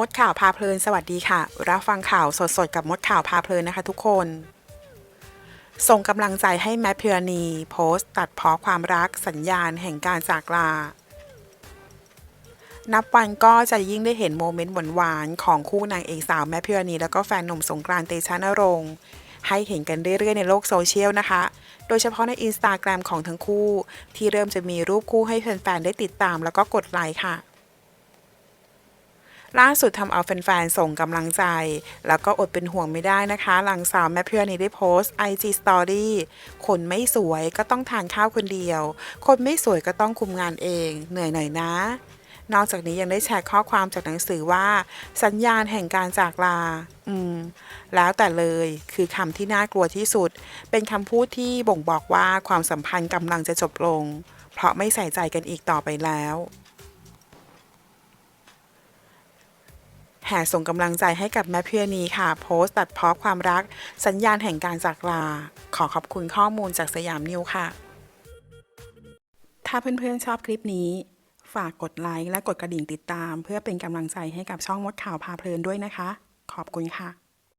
มดข่าวพาเพลินสวัสดีค่ะ รับฟังข่าวสดๆ กับมดข่าวพาเพลินนะคะทุกคน ส่งกำลังใจให้แมทพิรณี โพสต์ตัดเพอความรักสัญญาณแห่งการจากลา นับวันก็จะยิ่งได้เห็นโมเมนต์หวานๆ ของคู่นางเอกสาวแมทพิรณี แล้วก็แฟนหนุ่มสงกรานต์เตชะนรงค์ให้เห็นกันเรื่อยๆ ในโลกโซเชียลนะคะ โดยเฉพาะในอินสตาแกรมของทั้งคู่ ที่เริ่มจะมีรูปคู่ให้แฟนๆ ได้ติดตามแล้วก็กดไลค์ค่ะ ล่าสุดทำเอาแฟนๆ ส่งกำลังใจ แล้วก็อดเป็นห่วงไม่ได้นะคะ หลังสาวแมทพิรณีได้โพสต์ IG Story คนไม่สวยก็ต้องทานข้าวคนเดียว คนไม่สวยก็ต้องคุมงานเอง เหนื่อยหน่อยนะนอกจากนี้ยังได้แชร์ข้อความจากหนังสือว่า สัญญาณแห่งการจากลา อืม แล้วแต่เลยคือคำที่น่ากลัวที่สุด เป็นคำพูดที่บ่งบอกว่าความสัมพันธ์กำลังจะจบลง เพราะไม่ใส่ใจกันอีกต่อไปแล้ว แห่ส่งกำลังใจให้กับแม่เพื่อนีค่ะ โพสต์ตัดเพ้อความรัก สัญญาณแห่งการจากลา ขอขอบคุณข้อมูลจากสยามนิวค่ะ ถ้าเพื่อนๆชอบคลิปนี้ ฝากกดไลค์และกดกระดิ่งติดตาม เพื่อเป็นกำลังใจให้กับช่องมดข่าวพาเพลินด้วยนะคะ ขอบคุณค่ะ